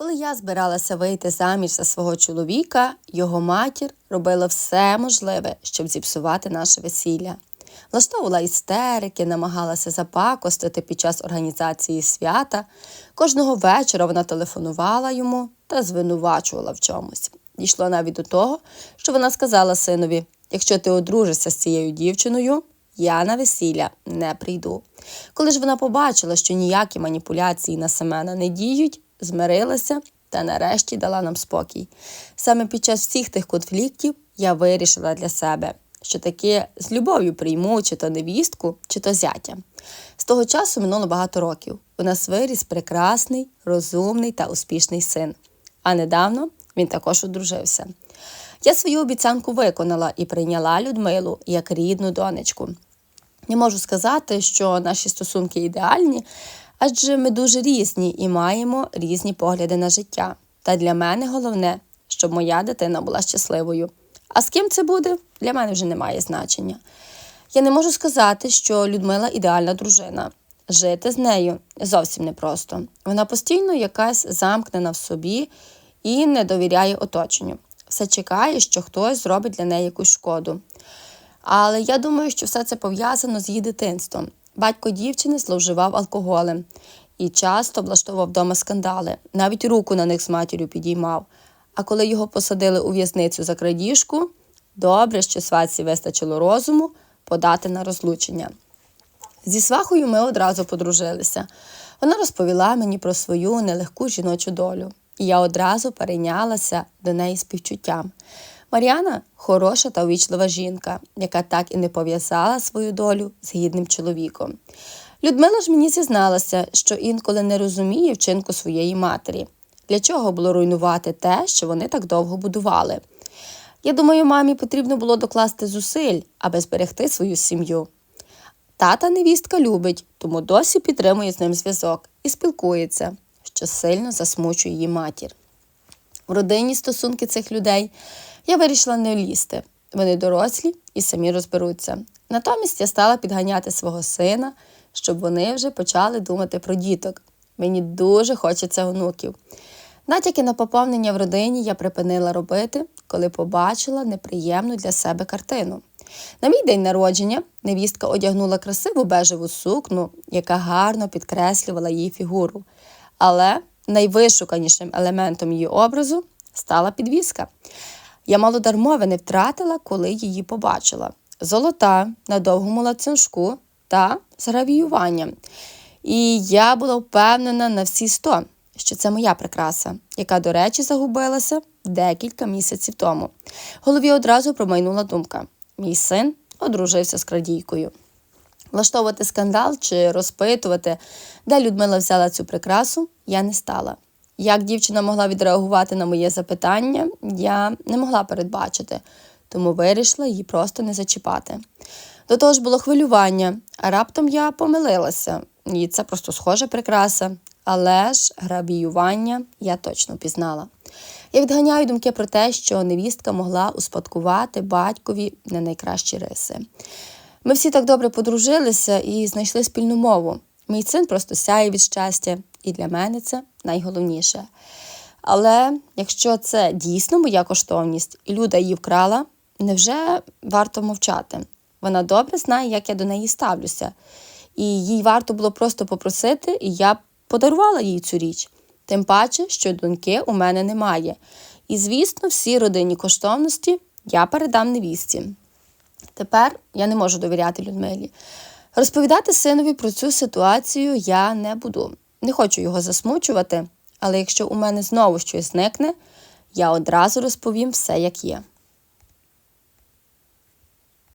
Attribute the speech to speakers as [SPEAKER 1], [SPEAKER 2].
[SPEAKER 1] Коли я збиралася вийти заміж за свого чоловіка, його матір робила все можливе, щоб зіпсувати наше весілля. Влаштовувала істерики, намагалася запакостити під час організації свята. Кожного вечора вона телефонувала йому та звинувачувала в чомусь. Дійшло навіть до того, що вона сказала синові: якщо ти одружишся з цією дівчиною, я на весілля не прийду. Коли ж вона побачила, що ніякі маніпуляції на Семена не діють, змирилася та нарешті дала нам спокій. Саме під час всіх тих конфліктів я вирішила для себе, що таки з любов'ю прийму чи то невістку, чи то зятя. З того часу минуло багато років. У нас виріс прекрасний, розумний та успішний син. А недавно він також одружився. Я свою обіцянку виконала і прийняла Людмилу як рідну донечку. Не можу сказати, що наші стосунки ідеальні, адже ми дуже різні і маємо різні погляди на життя. Та для мене головне, щоб моя дитина була щасливою. А з ким це буде, для мене вже не має значення. Я не можу сказати, що Людмила ідеальна дружина. Жити з нею зовсім непросто. Вона постійно якась замкнена в собі і не довіряє оточенню. Все чекає, що хтось зробить для неї якусь шкоду. Але я думаю, що все це пов'язано з її дитинством. Батько дівчини зловживав алкоголем і часто влаштовував вдома скандали, навіть руку на них з матір'ю підіймав. А коли його посадили у в'язницю за крадіжку, добре, що сватці вистачило розуму подати на розлучення. Зі свахою ми одразу подружилися. Вона розповіла мені про свою нелегку жіночу долю, і я одразу перейнялася до неї співчуттям. Мар'яна хороша та увічлива жінка, яка так і не пов'язала свою долю з гідним чоловіком. Людмила ж мені зізналася, що інколи не розуміє вчинку своєї матері. Для чого було руйнувати те, що вони так довго будували? Я думаю, мамі потрібно було докласти зусиль, аби зберегти свою сім'ю. Тата невістка любить, тому досі підтримує з ним зв'язок і спілкується, що сильно засмучує її матір. В родинні стосунки цих людей я вирішила не лізти. Вони дорослі і самі розберуться. Натомість я стала підганяти свого сина, щоб вони вже почали думати про діток. Мені дуже хочеться онуків. Натяки на поповнення в родині я припинила робити, коли побачила неприємну для себе картину. На мій день народження невістка одягнула красиву бежеву сукню, яка гарно підкреслювала її фігуру. Але найвишуканішим елементом її образу стала підвіска. Я мало дармове не втратила, коли її побачила. Золота на довгому лацюжку та з гравіюванням. І я була впевнена на всі сто, що це моя прикраса, яка, до речі, загубилася декілька місяців тому. Голові одразу промайнула думка: мій син одружився з крадійкою. Влаштовувати скандал чи розпитувати, де Людмила взяла цю прикрасу, я не стала. Як дівчина могла відреагувати на моє запитання, я не могла передбачити, тому вирішила її просто не зачіпати. До того ж було хвилювання, а раптом я помилилася, і це просто схожа прикраса, але ж грабіювання я точно пізнала. Я відганяю думки про те, що невістка могла успадкувати батькові не найкращі риси. Ми всі так добре подружилися і знайшли спільну мову. Мій син просто сяє від щастя, і для мене це найголовніше. Але якщо це дійсно моя коштовність, і Люда її вкрала, невже варто мовчати? Вона добре знає, як я до неї ставлюся, і їй варто було просто попросити, і я подарувала їй цю річ. Тим паче, що доньки у мене немає. І, звісно, всі родинні коштовності я передам невістці. Тепер я не можу довіряти Людмилі. Розповідати синові про цю ситуацію я не буду. Не хочу його засмучувати, але якщо у мене знову щось зникне, я одразу розповім все, як є.